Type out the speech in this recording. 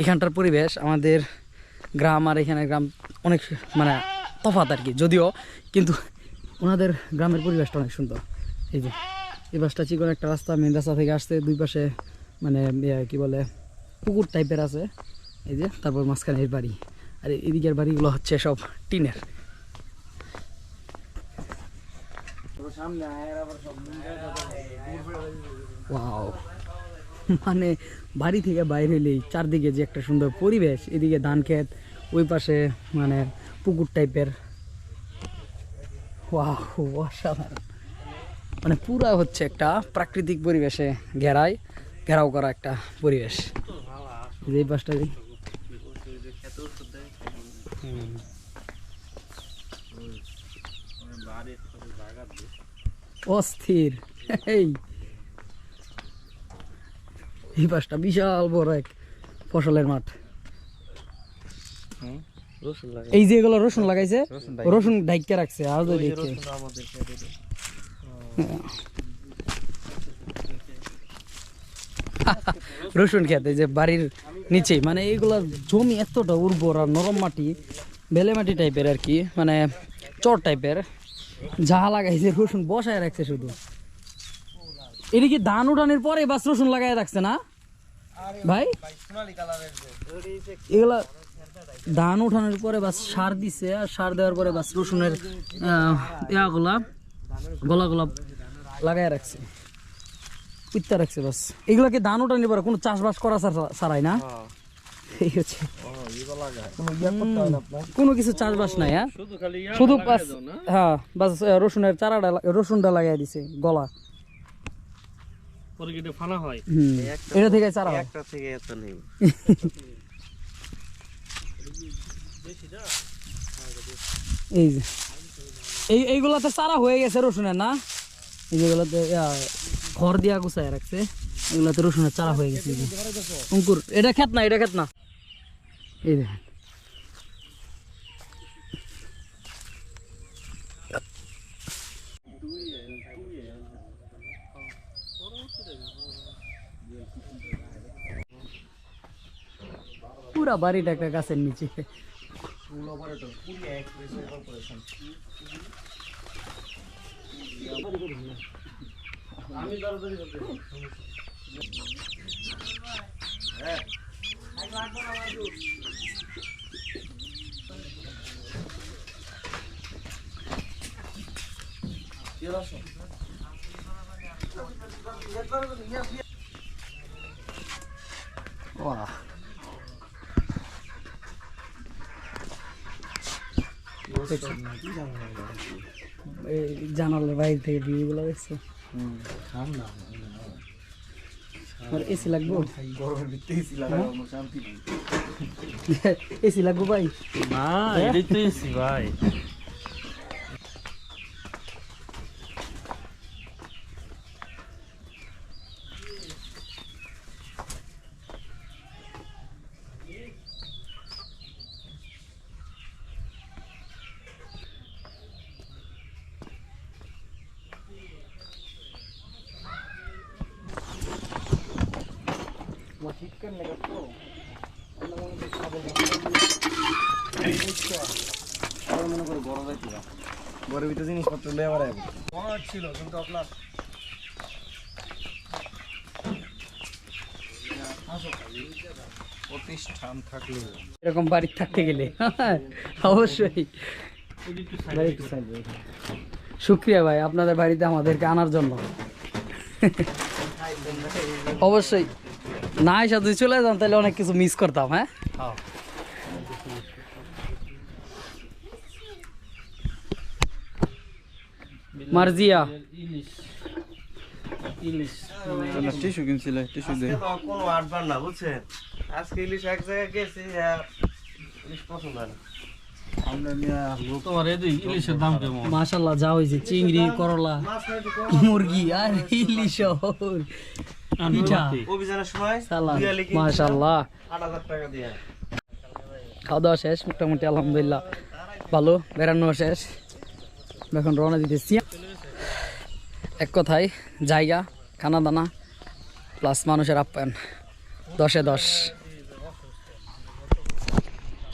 এখানটার পরিবেশ আমাদের গ্রাম আর এখানে গ্রাম অনেক মানে তফাৎ আর কি। যদিও কিন্তু ওনাদের গ্রামের পরিবেশটা অনেক সুন্দর। এই যে এই বাসটা চিকন একটা রাস্তা মেন রাস্তা থেকে আসতে দুই পাশে মানে ইয়ে, কি বলে পুকুর টাইপের আছে। এই যে তারপর মাঝখানে এর বাড়ি। আর এদিকের বাড়িগুলো হচ্ছে সব টিনের। ওয়াও। মানে বাড়ি থেকে বাইরে এলেই চারদিকে যে একটা সুন্দর পরিবেশ, এদিকে ধান ক্ষেত, ওই পাশে মানে পুকুর টাইপের। অসাধারণ। মানে পুরা হচ্ছে একটা প্রাকৃতিক পরিবেশে ঘেরায় ঘেরাও করা একটা পরিবেশ। এই পাশটা অস্থির। এই। এই পাশটা বিশাল বড় এক ফসলের মাঠ। এই যে এগুলো রসুন লাগাইছে রসুন ঢাইকে রাখছে দেখছে রসুন খেতে যে বাড়ির নিচেই মানে এইগুলা জমি এতটা উর্বর আর নরম মাটি বেলে মাটি টাইপের আর কি মানে চর টাইপের। যা লাগাইছে রসুন বসায় রাখছে শুধু। এদিকে ধান উঠানোর পরে বাস রসুন লাগাই রাখছে না? ভাই? এগুলা ধান উঠানোর পরে বাস সার দিছে আর সার দেওয়ার পরে বাস রসুনের ইয়াগুলা গলাগুলা লাগাই রাখছে। পুত্তা রাখছে বাস। এগুলাকে ধান উঠানোর পরে কোনো চাষবাস করা ছাড়া- ছাড়াই না? এই হচ্ছে। কোনো কিছু চাষবাস নাই হ্যাঁ? শুধু হ্যাঁ বাস রসুনের চারাটা রসুনটা লাগাই দিছে গলা। পরে কেটে ফানা হয়। এটা থেকে চারা একটা থেকে এত নেই। এই যে। এই এইগুলাতে চারা হয়ে গেছে রসুনের না? এই যেগুলোতে খড় দিয়া গুছায় রাখছে। এগুলাতে রসুনের চারা হয়ে গেছে অঙ্কুর এটা খেত না এটা খেত না। এই দেখেন। পুরা বাড়িটা একটা গাছের নিচে। বাহ এই জানালার বাইরে থেকে ভিউগুলো দেখছ? আর এসি লাগবো? এসি লাগবো ভাই? না এটাই তো এসি ভাই। ঘরের ভিতরে জিনিসপত্র ছিল কিন্তু আপনার প্রতিষ্ঠান থাকলে। এরকম বাড়ি থাকতে গেলে অবশ্যই। বাড়ি একটু side এ। শুক্রিয়া ভাই আপনাদের বাড়িতে আমাদেরকে আনার জন্য। অবশ্যই। না এসে যদি চলে যান তাহলে অনেক কিছু মিস করতাম হ্যাঁ? মার্জিয়া। ইলিশ। ইলিশ। টিস্যু কিনছিল টিস্যু দে। কোনো আটবার না বুঝছেন? আজকে ইলিশ এক জায়গায় গেছি ইলিশ পছন্দ না। আমরা নিয়ে তোমার এই ইলিশের দাম মাশাল্লাহ যা হয়েছে চিংড়ি করলা মুরগি আর ইলিশ অভিযানের সময় টাকা দিয়ে। খাওয়া দাওয়া শেষ মোটামুটি আলহামদুলিল্লাহ। ভালো বেড়ানো শেষ। এখন রওনা দিতেছি। এক কথায় জায়গা খানা দানা প্লাস মানুষের আপ্যায়ন। দশে দশ।